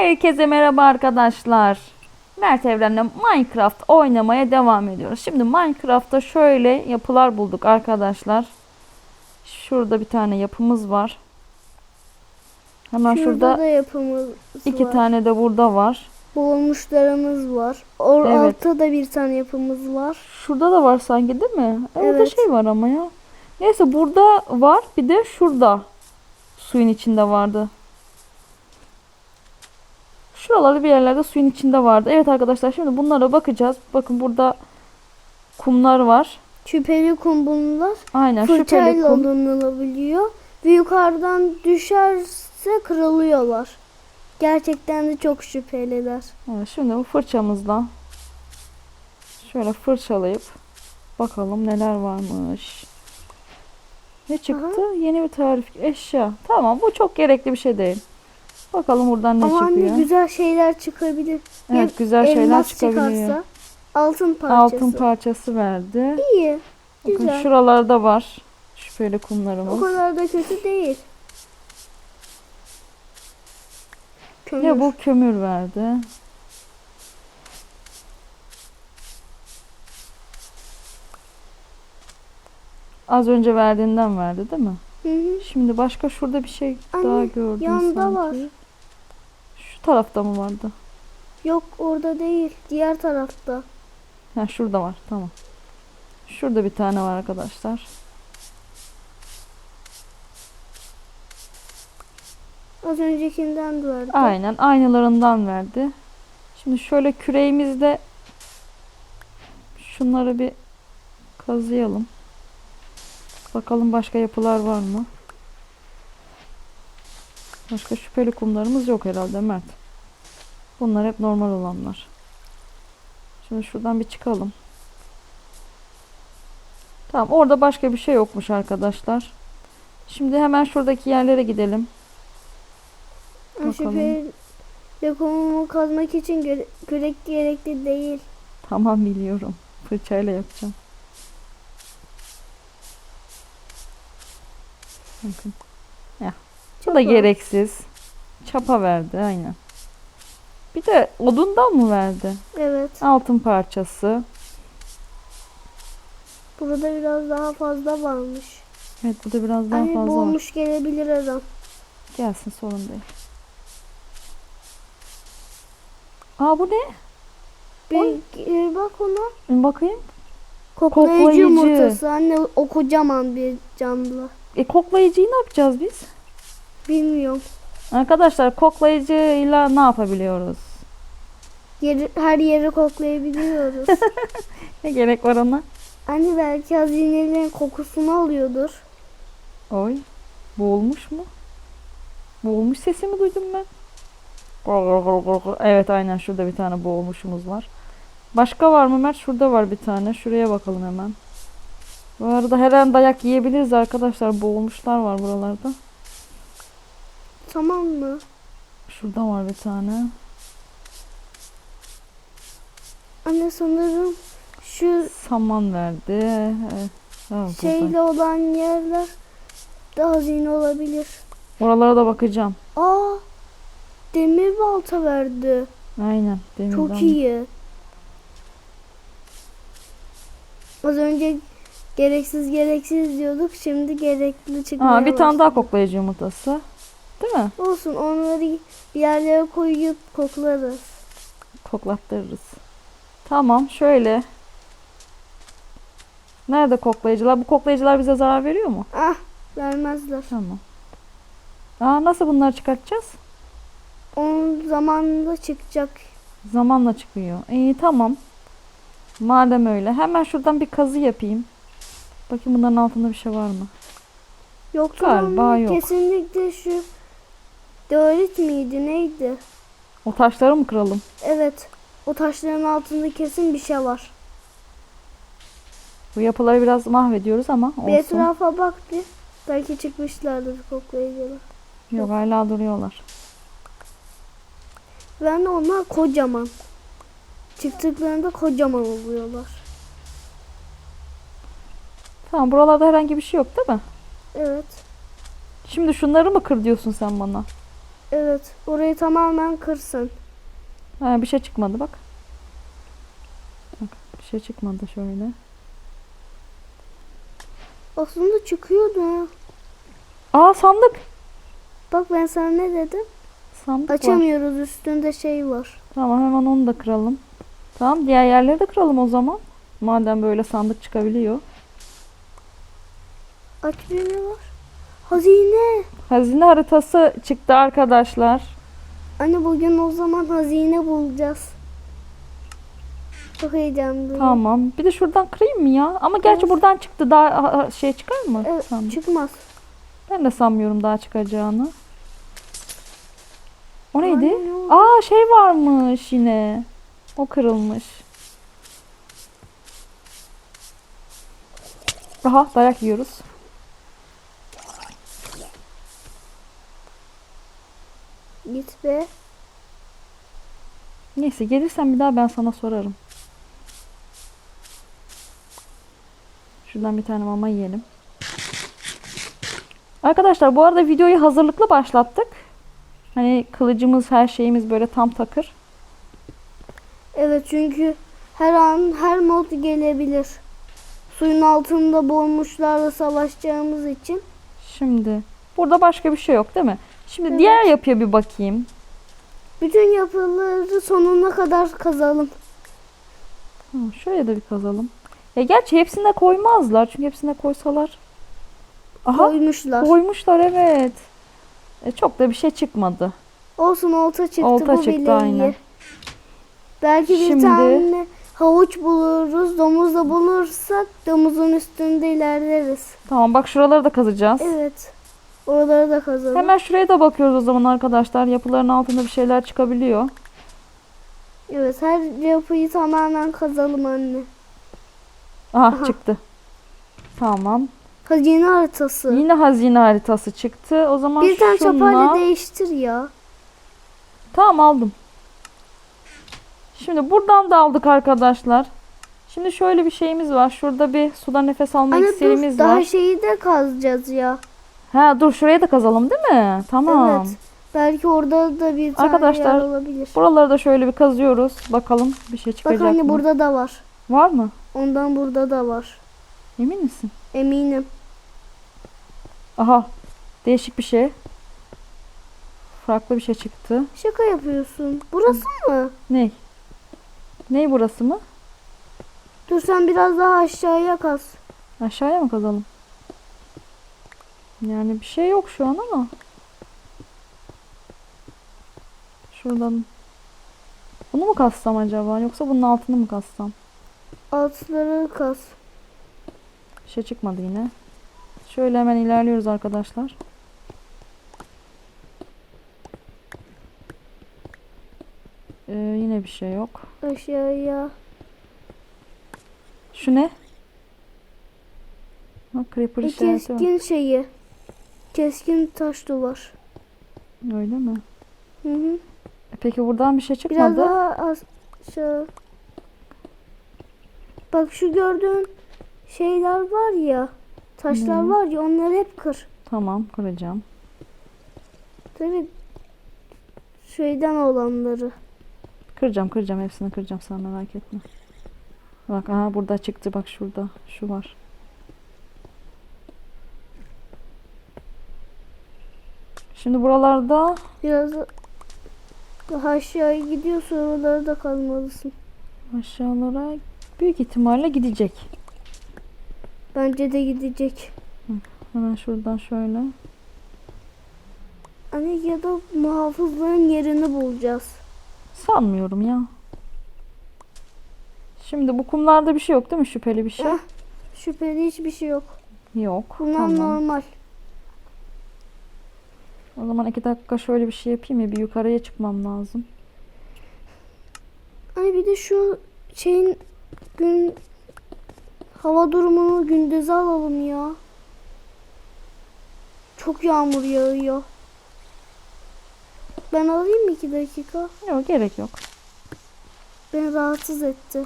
Herkese merhaba arkadaşlar. Mert Evren'le Minecraft oynamaya devam ediyoruz. Şimdi Minecraft'ta şöyle yapılar bulduk arkadaşlar. Şurada bir tane yapımız var. Hemen Şurada şurada da yapımız iki var. tane de burada var. Bulmuşlarımız var. Or Evet. altta da bir tane yapımız var. Şurada da var sanki değil mi? E, Orada Evet. şey var ama ya. Neyse burada var bir de şurada suyun içinde vardı. Şuralarda bir yerlerde suyun içinde vardı. Evet arkadaşlar şimdi bunlara bakacağız. Bakın burada kumlar var. Şüpheli kum bunlar. Aynen şüpheli kum. alınabiliyor. Ve yukarıdan düşerse kırılıyorlar. Gerçekten de çok şüpheliler. Evet, şimdi bu fırçamızla şöyle fırçalayıp bakalım neler varmış. Ne çıktı? Yeni bir tarif eşya. Tamam bu çok gerekli bir şey değil. Bakalım buradan ne Ama çıkıyor. anne güzel şeyler çıkabilir. Evet güzel şeyler çıkabiliyor. çıkarsa altın parçası. Altın parçası verdi. İyi. Bakın Güzel. şuralarda var O kumlarımız. kadar da kötü değil. Kömür. Ne bu kömür verdi. Az önce verdiğinden verdi değil mi? Hı hı. Şimdi başka şurada bir şey Anne, daha gördüm yanda sanki. var. Şu tarafta mı vardı? Yok orada değil. Diğer tarafta. Ha şurada var. Tamam. Şurada bir tane var arkadaşlar. Az öncekinden de verdi. Aynen aynılarından verdi. Şimdi şöyle küreğimizde şunları bir kazıyalım. Bakalım başka yapılar var mı? Başka şüpheli kumlarımız yok herhalde Mert. Bunlar hep normal olanlar. Şimdi şuradan bir çıkalım. Tamam orada başka bir şey yokmuş arkadaşlar. Şimdi hemen şuradaki yerlere gidelim. Bakalım. Şüpheli kumumu kazmak için göre- kürek gerekli değil. Tamam biliyorum. Fırçayla yapacağım. Bakın. Ya. Bu da gereksiz. Çapa verdi aynen. Bir de odundan mı verdi? Evet. Altın parçası. Burada biraz daha fazla varmış. Evet bu da biraz daha Anne fazla var. bulmuş gelebilir adam. Gelsin sorun değil. Aa bu ne? Bir gir bak ona. Bakayım. Koklayıcı, Koklayıcı. yumurtası. Anne o kocaman bir canlı. E koklayıcıyı ne yapacağız biz? Bilmiyorum. Arkadaşlar koklayıcıyla ne yapabiliyoruz? Yeri, her yeri koklayabiliyoruz. Ne gerek var ona? Anne belki hazinelerin kokusunu alıyordur. Oy. Boğulmuş mu? Boğulmuş sesi mi duydum ben? Evet aynen şurada bir tane boğulmuşumuz var. Başka var mı Mert? Şurada var bir tane. Şuraya bakalım hemen. Bu arada her an dayak yiyebiliriz arkadaşlar. Boğulmuşlar var buralarda. Tamam mı? Şurada var bir tane. Anne sanırım şu Saman verdi. Evet. Burada. şeyle olan yerler de hazine olabilir. Oralara da bakacağım. Aa demir balta verdi. Aynen. Çok demirden. iyi. Az önce gereksiz gereksiz diyorduk. Şimdi gerekli çıkmaya Aa, bir tane daha başladı. koklayıcı yumurtası. Değil mi? Olsun onları bir yerlere koyup koklarız. Koklattırırız. Tamam şöyle. Nerede koklayıcılar? Bu koklayıcılar bize zarar veriyor mu? Ah vermezler. Tamam. Aa, nasıl bunları çıkartacağız? Onun zamanında çıkacak. Zamanla çıkıyor. İyi tamam. Madem öyle. Hemen şuradan bir kazı yapayım. Bakayım bunların altında bir şey var mı? Yoktur Galiba yok. kesinlikle şu Diorit miydi neydi? O taşları mı kıralım? Evet. O taşların altında kesin bir şey var. Bu yapıları biraz mahvediyoruz ama Bir olsun. etrafa bak bir. Belki çıkmışlardır koklayıcılar. Yok hala duruyorlar. Ben de onlar kocaman. Çıktıklarında kocaman oluyorlar. Tamam buralarda herhangi bir şey yok değil mi? Evet. Şimdi şunları mı kır diyorsun sen bana? Evet. Orayı tamamen kırsın. Ha, bir şey çıkmadı bak. Bak bir şey çıkmadı şöyle. Aslında çıkıyordu. Aa sandık. Bak ben sana ne dedim? Sandık var. Açamıyoruz üstünde şey var. Tamam hemen onu da kıralım. Tamam diğer yerleri de kıralım o zaman. Madem böyle sandık çıkabiliyor. Aç bir ne var? Hazine. Hazine haritası çıktı arkadaşlar. Anne bugün o zaman hazine bulacağız. Çok heyecanlıyım. Tamam. Bir de şuradan kırayım mı ya? Ama gerçi Evet. buradan çıktı. Daha şey çıkar mı? Evet, Sandık. çıkmaz. Ben de sanmıyorum daha çıkacağını. O neydi? Anne? Aa şey varmış yine. O kırılmış. Aha dayak yiyoruz. Git be. Neyse gelirsen bir daha ben sana sorarım. Şuradan bir tane mama yiyelim. Arkadaşlar bu arada videoyu hazırlıklı başlattık. Hani kılıcımız her şeyimiz böyle tam takır. Evet çünkü her an her mod gelebilir. Suyun altında boğulmuşlarla savaşacağımız için. Şimdi burada başka bir şey yok değil mi? Şimdi Evet. diğer yapıya bir bakayım. Bütün yapıları sonuna kadar kazalım. Hı, şuraya da bir kazalım. Ya gerçi hepsine koymazlar. Çünkü hepsine koysalar. Aha Koymuşlar. koymuşlar evet. E, çok da bir şey çıkmadı. Olsun olta çıktı Olta bu çıktı, bile aynen. iyi. Belki bir Şimdi- tane havuç buluruz. Domuz da bulursak domuzun üstünde ilerleriz. Tamam bak şuraları da kazacağız. Evet. Oraları da kazalım. Hemen şuraya da bakıyoruz o zaman arkadaşlar. Yapıların altında bir şeyler çıkabiliyor. Evet her yapıyı tamamen kazalım anne. Aha, Aha. çıktı. Tamam. Hazine haritası. Yine hazine haritası çıktı. O zaman bir tane şunla... çapayla değiştir ya. Tamam aldım. Şimdi buradan da aldık arkadaşlar. Şimdi şöyle bir şeyimiz var. Şurada bir suda nefes alma Anne dur iksirimiz daha var. şeyi de kazacağız ya. Ha dur şuraya da kazalım değil mi? Tamam. Evet. Belki orada da bir tane Arkadaşlar, yer olabilir. Buraları da şöyle bir kazıyoruz. Bakalım bir şey çıkacak Bak anne mı? burada da var. Var mı? Ondan burada da var. Emin misin? Eminim. Aha. Değişik bir şey. Farklı bir şey çıktı. Şaka yapıyorsun. Burası mı? Ney? Ney burası mı? Dur sen biraz daha aşağıya kaz. Aşağıya mı kazalım? Yani bir şey yok şu an ama. Şuradan. Bunu mu kazsam acaba? Yoksa bunun altını mı kazsam? Altları kaz. Bir şey çıkmadı yine. Şöyle hemen ilerliyoruz arkadaşlar. Ee, yine bir şey yok. Aşağıya. Şu ne? Bak creeper Bir işareti var. şeyi. Keskin taş duvar. Öyle mi? Hı hı. E peki buradan bir şey Biraz çıkmadı. daha aşağı. Bak şu gördüğün şeyler var ya. Taşlar Hı. var ya onları hep kır. Tamam kıracağım. Tabii şeyden olanları. Kıracağım kıracağım hepsini kıracağım sen merak etme. Bak aha burada çıktı bak şurada. Şu var. Şimdi buralarda Biraz daha aşağıya gidiyorsa oraları da kazmalısın. aşağılara büyük ihtimalle gidecek. Bence de gidecek. Hemen şuradan şöyle. Hani ya da muhafızların yerini bulacağız. Sanmıyorum ya. Şimdi bu kumlarda bir şey yok değil mi? Şüpheli bir şey. Eh, şüpheli hiçbir şey yok. Yok. Bunlar Tamam. normal. O zaman iki dakika şöyle bir şey yapayım ya bir yukarıya çıkmam lazım. Hani bir de şu şeyin gün hava durumunu gündüze alalım ya. Çok yağmur yağıyor. Ben alayım mı iki dakika? Yok gerek yok. Beni rahatsız etti.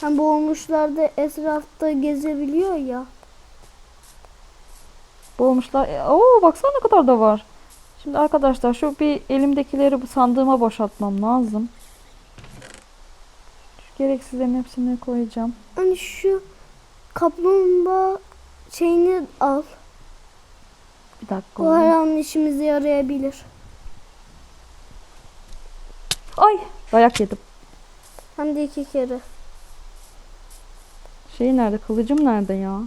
Hem boğulmuşlar da etrafta gezebiliyor ya. Boğulmuşlar. E, Oo baksana ne kadar da var. Şimdi arkadaşlar şu bir elimdekileri bu sandığıma boşaltmam lazım. Şu gereksizlerin hepsini koyacağım. Hani şu kaplumbağa şeyini al. Bir dakika. O her an işimize yarayabilir. Ay dayak yedim. Hem de iki kere. Şey nerede? Kılıcım nerede ya?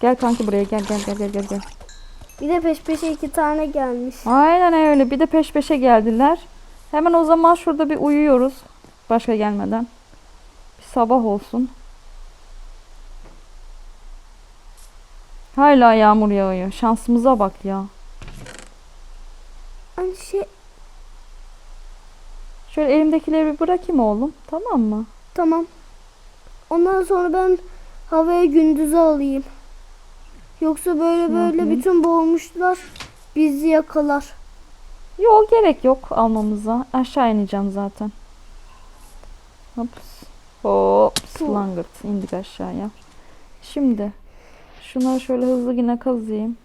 Gel kanki buraya gel gel gel gel gel gel. Bir de peş peşe iki tane gelmiş. Aynen öyle. Bir de peş peşe geldiler. Hemen o zaman şurada bir uyuyoruz. Başka gelmeden. Bir sabah olsun. Hala yağmur yağıyor. Şansımıza bak ya. Hani şey Şöyle elimdekileri bir bırakayım oğlum. Tamam mı? tamam. Ondan sonra ben havaya gündüze alayım. Yoksa böyle böyle hı. bütün boğulmuşlar bizi yakalar. Yok gerek yok almamıza. Aşağı ineceğim zaten. Hops. Hop. Slangırt. indik aşağıya. Şimdi şunları şöyle hızlı yine kazıyım.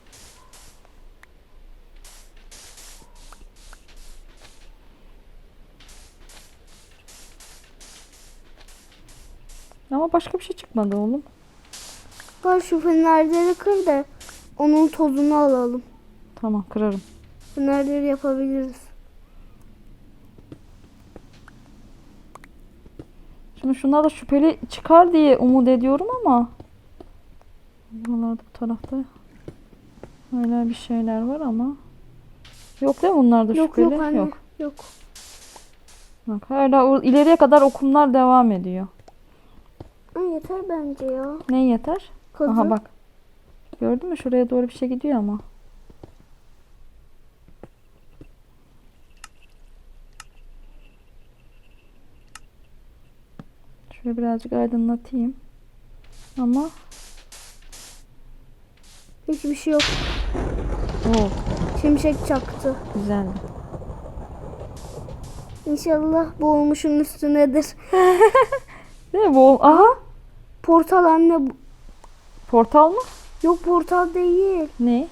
Ama başka bir şey çıkmadı oğlum. Var şu fenerleri kır da onun tozunu alalım. Tamam kırarım. Fenerleri yapabiliriz. Şimdi şunlar da şüpheli çıkar diye umut ediyorum ama buralarda bu tarafta hala bir şeyler var ama yok değil mi bunlarda Yok şüpheli? yok anne. Yok. Yok. Bak hala ileriye kadar okumlar devam ediyor. Ay, yeter bence ya. Ne yeter? Kazı. Aha bak. Gördün mü? Şuraya doğru bir şey gidiyor ama. Şöyle birazcık aydınlatayım. Ama Hiçbir şey yok. o Şimşek çaktı. güzeldi. İnşallah boğulmuşun üstünedir. Değil mi bu? Aha. Portal anne. Portal mı? Yok portal değil. Ne?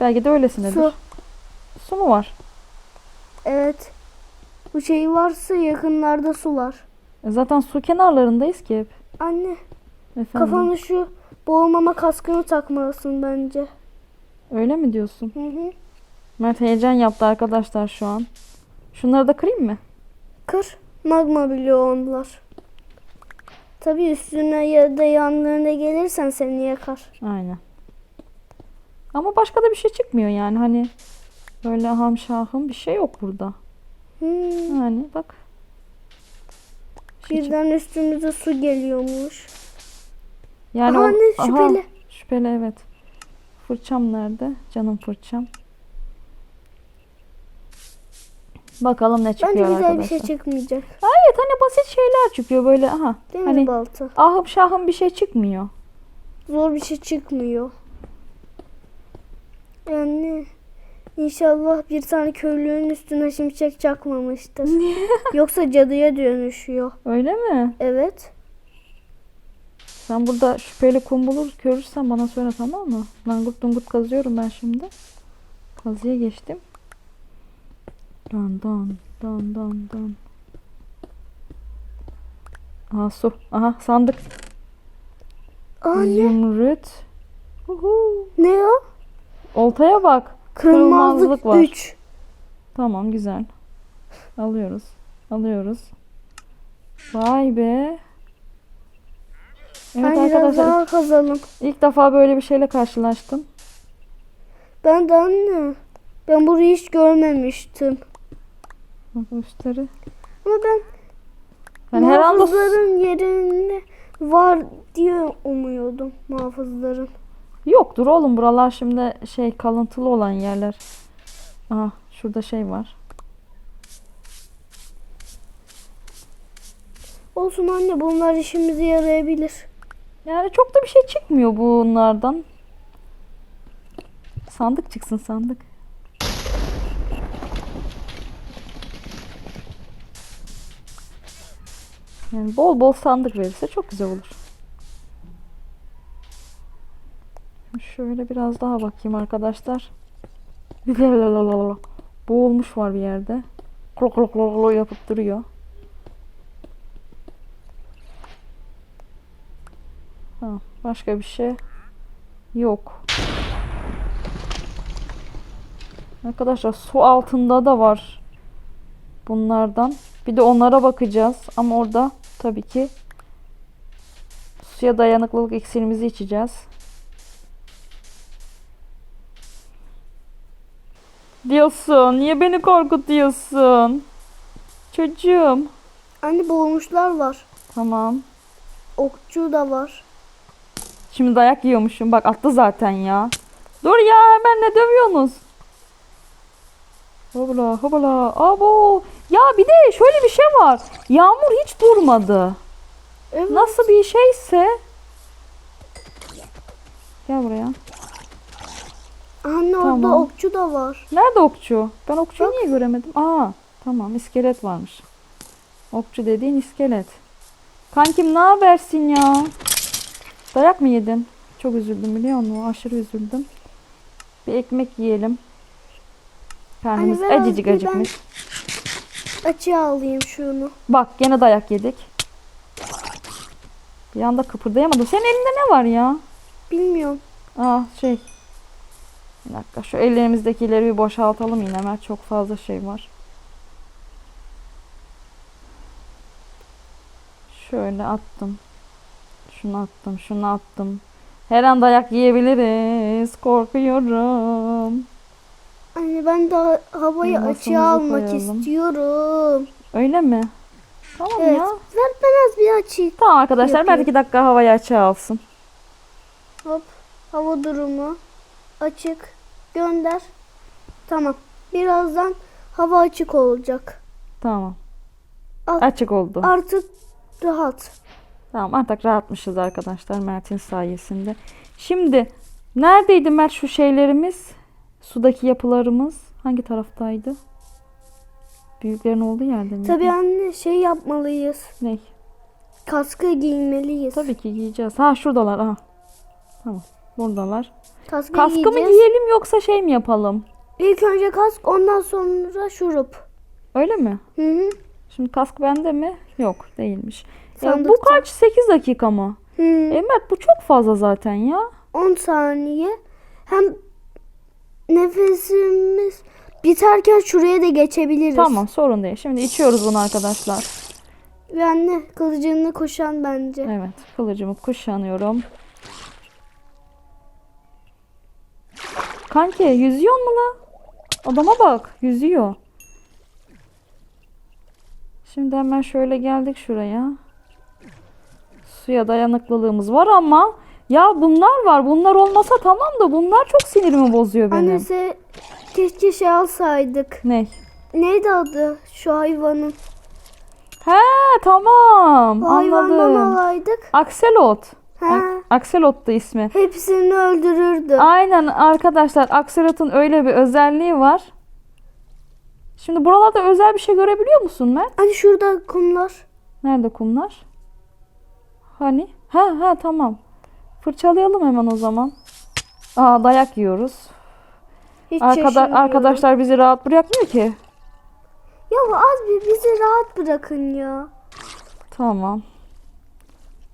Belki de öylesindedir. Su. Su mu var? Evet. Bu şey varsa yakınlarda su var. E zaten su kenarlarındayız ki hep. Anne Efendim. kafana şu boğulmama kaskını takmalısın bence. Öyle mi diyorsun? Hı hı. Mert heyecan yaptı arkadaşlar şu an. Şunları da kırayım mı? Kır. Magma biliyor onlar. Tabii üstüne ya da yanlarına gelirsen seni yakar. Aynen. Ama başka da bir şey çıkmıyor yani hani böyle aham şahım bir şey yok burada. Hmm. Yani bak. Şey çık- Birden üstümüze su geliyormuş. yani Aha o- aha, şüpheli. şüpheli evet. Fırçam nerede? Canım fırçam. Bakalım ne Bence çıkıyor güzel arkadaşlar. bir şey çıkmayacak. Evet hani basit şeyler çıkıyor böyle aha. Değil mi Hani balta? ahım şahım bir şey çıkmıyor. Zor bir şey çıkmıyor. Yani inşallah bir tane köylünün üstüne şimşek çakmamıştır. Yoksa cadıya dönüşüyor. Öyle mi? Evet. Sen burada şüpheli kum bulur görürsen bana söyle tamam mı? Langut dungut kazıyorum ben şimdi. Kazıya geçtim. Dan dan dan dan dan. Aha su. Aha sandık. Anne Zümrüt. Uhu. ne o? Oltaya bak. Kırılmazlık Kırılmazlık var. 3. Tamam güzel. Alıyoruz. Alıyoruz. Vay be. Evet biraz arkadaşlar daha kazalım. ilk defa böyle bir şeyle karşılaştım. Ben de anne. Ben burayı hiç görmemiştim. Bak üstleri. Ama ben Yani her anda muhafızların yerinde var diye umuyordum. Muhafızların. yoktur oğlum buralar şimdi şey kalıntılı olan yerler. Aha şurada şey var. Olsun anne bunlar işimize yarayabilir. Yani çok da bir şey çıkmıyor bunlardan. Sandık çıksın sandık. Yani bol bol sandık verirse çok güzel olur. Şöyle biraz daha bakayım arkadaşlar. Boğulmuş var bir yerde. Klok klok klok klok yapıp duruyor. Ha, başka bir şey yok. Arkadaşlar su altında da var bunlardan. Bir de onlara bakacağız ama orada tabii ki suya dayanıklılık iksirimizi içeceğiz. Diyorsun. Niye beni korkutuyorsun? Çocuğum. Anne boğulmuşlar var. Tamam. Okçu da var. Şimdi dayak yiyormuşum. Bak attı zaten ya. Dur ya hemen ne dövüyorsunuz? Hopla hopla. Abo. Ya bir de şöyle bir şey var. Yağmur hiç durmadı. Evet. Nasıl bir şeyse. Gel buraya. Anne Tamam. orada okçu da var. Nerede okçu? Ben okçuyu Bak. niye göremedim? Aa, tamam iskelet varmış. Okçu dediğin iskelet. Kankim ne habersin ya? Dayak mı yedin? Çok üzüldüm biliyor musun? Aşırı üzüldüm. Bir ekmek yiyelim. Karnımız Anne, acıcık bir ben- acıkmış. Açığa alayım şunu. Bak gene dayak yedik. Bir anda kıpırdayamadım. Senin elinde ne var ya? Bilmiyorum. Aa şey. Bir dakika şu ellerimizdekileri bir boşaltalım yine Mert. Çok fazla şey var. Şöyle attım. Şunu attım, şunu attım. Her an dayak yiyebiliriz. Korkuyorum. Anne ben de ha- havayı Masamızı açığa almak koyalım. istiyorum. Öyle mi? Tamam Evet. ya. Ver ben az bir açayım. Tamam arkadaşlar. Yapayım. iki dakika havayı açığa alsın. Hop. Hava durumu. Açık. Gönder. Tamam. Birazdan hava açık olacak. Tamam. Al. Açık oldu. Artık rahat. Tamam artık rahatmışız arkadaşlar Mert'in sayesinde. Şimdi neredeydi Mert şu şeylerimiz? Sudaki yapılarımız hangi taraftaydı? Büyüklerin olduğu yerde mi? Tabii anne şey yapmalıyız. Ne? Kaskı giymeliyiz. Tabii ki giyeceğiz. Ha şuradalar. Ha. Tamam. Buradalar. Kaskı, Kaskı mı giyeceğiz. giyelim yoksa şey mi yapalım? İlk önce kask ondan sonra şurup. Öyle mi? Hı hı. Şimdi kask bende mi? Yok değilmiş. Ya bu kaç? 8 dakika mı? Hı. E Mert bu çok fazla zaten ya. 10 saniye. Hem nefesimiz biterken şuraya da geçebiliriz. Tamam sorun değil. Şimdi içiyoruz bunu arkadaşlar. Ve anne kılıcını koşan bence. Evet, kılıcımı kuşanıyorum. Kanki yüzüyor mu la? Adama bak, yüzüyor. Şimdi hemen şöyle geldik şuraya. Suya dayanıklılığımız var ama ya bunlar var. Bunlar olmasa tamam da bunlar çok sinirimi bozuyor benim. Annesi keşke şey alsaydık. Ne? Neydi adı şu hayvanın? He tamam hayvandan anladım. alaydık. Akselot. He. Ak- Akselot'tu ismi. Hepsini öldürürdü. Aynen arkadaşlar Axolot'un öyle bir özelliği var. Şimdi buralarda özel bir şey görebiliyor musun Mert? Hani şurada kumlar. Nerede kumlar? Hani? Ha ha tamam. Fırçalayalım hemen o zaman. Aa dayak yiyoruz. Hiç Arkada arkadaşlar bizi rahat bırakmıyor ki. Ya az bir bizi rahat bırakın ya. Tamam.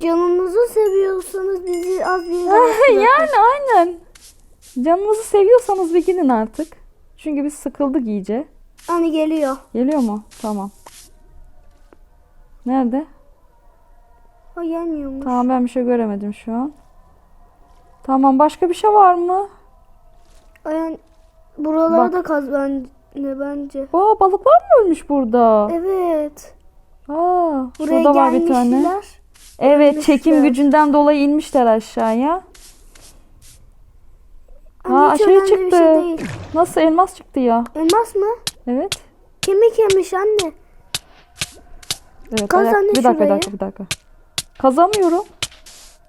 Canınızı seviyorsanız bizi az bir rahat bırakın. yani aynen. Canınızı seviyorsanız bir gidin artık. Çünkü biz sıkıldık iyice. Hani geliyor. Geliyor mu? Tamam. Nerede? O gelmiyormuş. Tamam ben bir şey göremedim şu an. Tamam başka bir şey var mı? Yani buralarda Bak. kaz bence, bence. Aa balıklar mı ölmüş burada? Evet. Aa Buraya şurada var bir tane. gelmişler. Evet çekim ölmüşler. gücünden dolayı inmişler aşağıya. Hiç şey çıktı. şey. Nasıl elmas çıktı ya? Elmas mı? Evet. Kemik yemiş anne. Evet. Kaz ayak- anne Bir dakika bir dakika bir dakika. Kazamıyorum.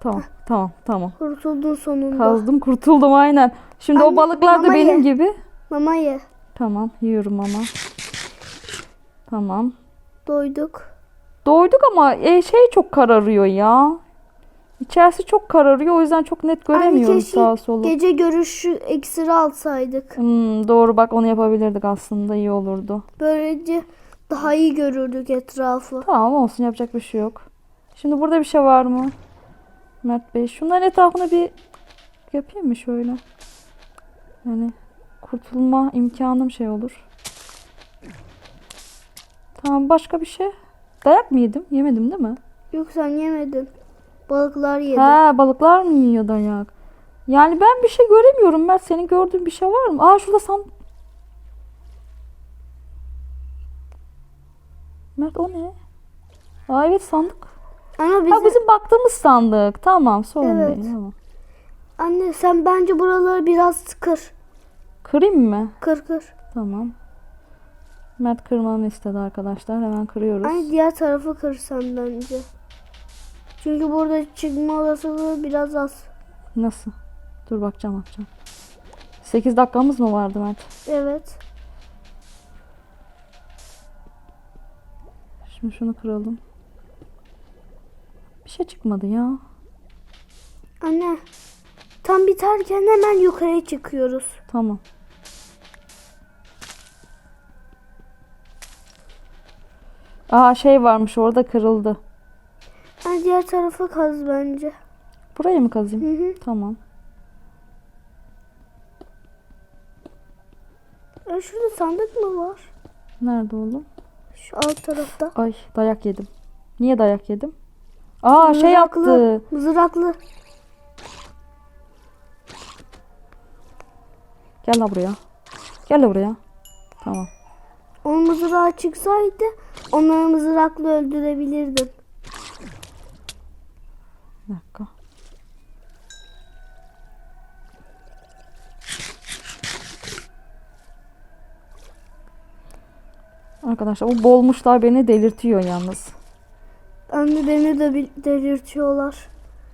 Tamam tamam tamam. Kurtuldun sonunda. Kazdım kurtuldum aynen. Şimdi o Anne, balıklar da mama benim gibi. Mama ye. Tamam yiyorum ama. Tamam. Doyduk. Doyduk ama e, şey çok kararıyor ya. İçerisi çok kararıyor o yüzden çok net göremiyorum keşke sağa solu. Gece görüşü eksiri alsaydık. Hmm, doğru bak onu yapabilirdik aslında iyi olurdu. Böylece daha iyi görürdük etrafı. Tamam olsun yapacak bir şey yok. Şimdi burada bir şey var mı? Mert Bey şunların etrafına bir yapayım mı şöyle? Yani kurtulma imkanım şey olur. Tamam başka bir şey. Dayak mı yedim? Yemedim değil mi? Yok sen yemedin. Balıklar yedi. Ha balıklar mı yiyor dayak? Yani ben bir şey göremiyorum Mert. Senin gördüğün bir şey var mı? Aa şurada san... Mert o ne? Aa evet sandık. Ama bizim... Ha bizim baktığımız sandık. Tamam sorun Evet. değil. Tamam. Anne sen bence buraları biraz kır. Kırayım mı? Kır kır. Tamam. Mert kırmamı istedi arkadaşlar. Hemen kırıyoruz. Anne diğer tarafı kırsan bence. Çünkü burada çıkma olasılığı biraz az. Nasıl? Dur bakacağım bakacağım. 8 dakikamız mı vardı Mert? Evet. Şimdi şunu kıralım. Bir şey çıkmadı ya. Anne tam biterken hemen yukarıya çıkıyoruz. Tamam. Aa şey varmış orada kırıldı. Anne diğer tarafa kaz bence. Buraya mı kazayım? Hı hı. Tamam. E şurada sandık mı var? Nerede oğlum? Şu alt tarafta. Ay dayak yedim. Niye dayak yedim? Aa şey Mızraklı. yaptı. Mızraklı. Gel la buraya. Gel la buraya. Tamam. Onun mızrağı çıksaydı onları mızrakla öldürebilirdim. Bir dakika. Arkadaşlar bu bolmuşlar beni delirtiyor yalnız. Anne beni de delirtiyorlar.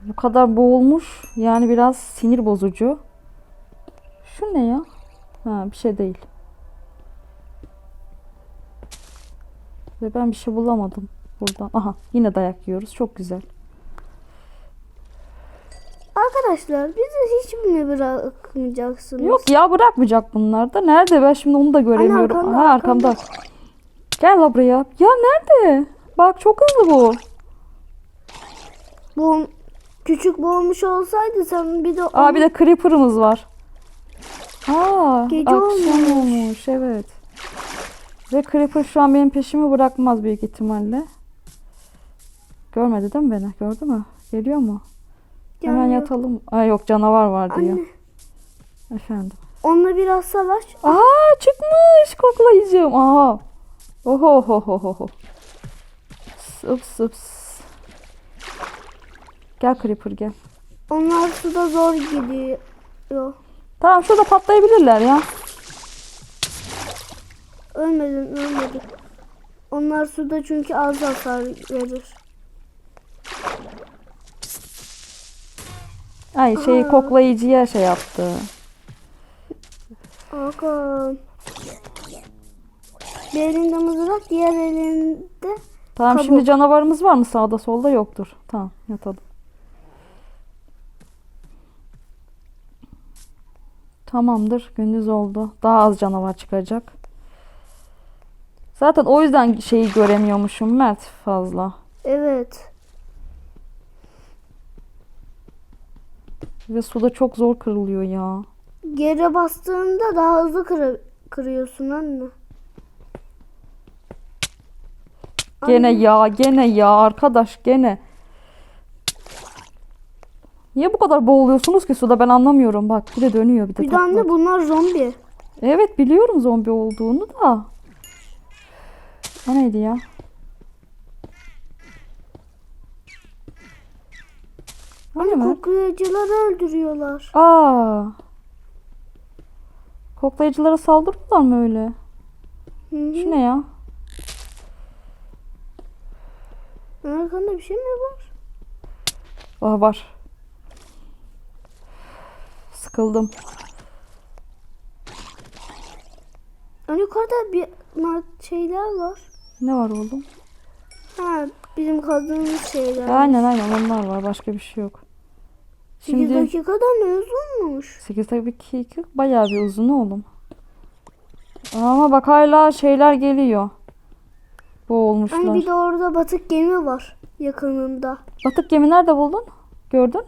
Bu kadar boğulmuş yani biraz sinir bozucu. Şu ne ya? Ha bir şey değil. Ve ben bir şey bulamadım buradan. Aha yine dayak yiyoruz. Çok güzel. Arkadaşlar bizi hiç mi bırakmayacaksınız? Yok ya bırakmayacak bunlar da. Nerede ben şimdi onu da göremiyorum. arkamda, Aha arkamda. Gel la buraya. Ya nerede? Bak çok hızlı bu. Bu küçük boğulmuş olsaydı sen bir de Aa bir de creeper'ımız var. Aa Gece akşam olmuş. olmuş. Evet. Ve creeper şu an benim peşimi bırakmaz büyük ihtimalle. Görmedi değil mi beni? Gördü mü? Geliyor mu? Hemen Gelmiyor. yatalım. Ay yok canavar var diyor. Anne Efendim. onunla biraz savaş. Aa çıkmış koklayıcım. Aha. Oho oho oho oho. Sıp sıp. sıp. Gel Creeper gel. Onlar suda zor gidiyor. Tamam şurada patlayabilirler ya. Ölmedin ölmedin. Onlar suda çünkü az hasar verir. Ay şey Aa. koklayıcıya şey yaptı. Hakan. Bir elinde mızrak, diğer elinde Tamam Kabuk. şimdi canavarımız var mı sağda solda yoktur. Tamam yatalım. Tamamdır gündüz oldu. Daha az canavar çıkacak. Zaten o yüzden şeyi göremiyormuşum Mert fazla. evet. Ve suda çok zor kırılıyor ya. Geri bastığında daha hızlı kırı- kırıyorsun anne. Gene Anne, ya gene ya arkadaş gene. Niye bu kadar boğuluyorsunuz ki suda ben anlamıyorum. Bak bir de dönüyor bir de. Bir de anne bunlar zombi. Evet biliyorum zombi olduğunu da. O neydi ya? Anne koklayıcıları öldürüyorlar. Aa. Koklayıcılara saldırıyorlar mı öyle? Hı hı. Şu ne ya? Arkanda bir şey mi var? Aa var. Sıkıldım. Anne yukarıda bir şeyler var. Ne var oğlum? Ha bizim kazdığımız şeyler. Aynen aynen onlar var. Başka bir şey yok. 8 Şimdi dakikada ne uzunmuş. 8 dakika bayağı bir uzun oğlum. Ama bak hala şeyler geliyor. Boğulmuşlar. Hani bir de orada batık gemi var yakınında. Batık gemi nerede buldun? Gördün?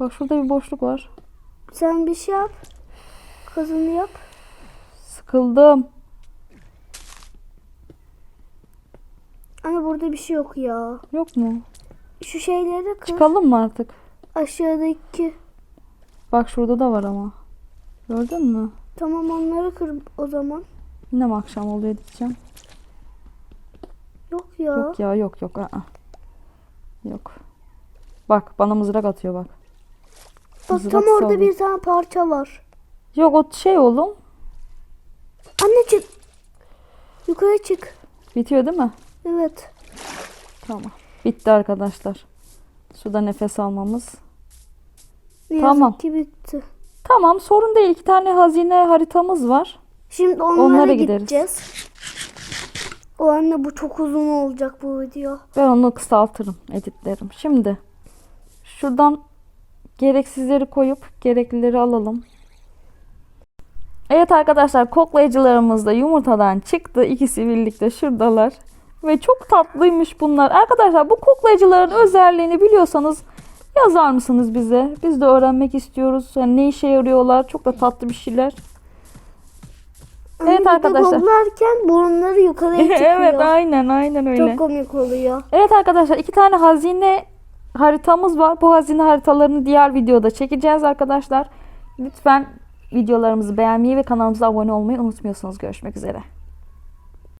Bak şurada bir boşluk var. Sen bir şey yap. Kazını yap. Sıkıldım. Hani burada bir şey yok ya. Yok mu? Şu şeyleri kır. Çıkalım mı artık? Aşağıdaki. Bak şurada da var ama. Gördün mü? Tamam onları kır o zaman. Yine mi akşam oluyor diyeceğim. Yok ya. Yok ya yok yok. Aa. Yok. Bak bana mızrak atıyor bak. Bak mızrak tam orada saldı. bir tane parça var. Yok o şey oğlum. Anne çık. Yukarı çık. Bitiyor değil mi? Evet. Tamam. Bitti arkadaşlar. Suda nefes almamız. Ne Tamam. ki bitti. Tamam sorun değil. İki tane hazine haritamız var. Şimdi onlara, Onlara gideriz. gideceğiz. O anne bu çok uzun olacak bu video. Ben onu kısaltırım, editlerim. Şimdi şuradan gereksizleri koyup gereklileri alalım. Evet arkadaşlar koklayıcılarımız da yumurtadan çıktı. İkisi birlikte şuradalar. Ve çok tatlıymış bunlar. Arkadaşlar bu koklayıcıların özelliğini biliyorsanız yazar mısınız bize? Biz de öğrenmek istiyoruz. Yani ne işe yarıyorlar? Çok da tatlı bir şeyler. Evet arkadaşlar. koklarken burunları yukarıya çıkıyor. evet aynen aynen öyle. Çok komik oluyor. Evet arkadaşlar iki tane hazine haritamız var. Bu hazine haritalarını diğer videoda çekeceğiz arkadaşlar. Lütfen videolarımızı beğenmeyi ve kanalımıza abone olmayı unutmuyorsunuz. Görüşmek üzere.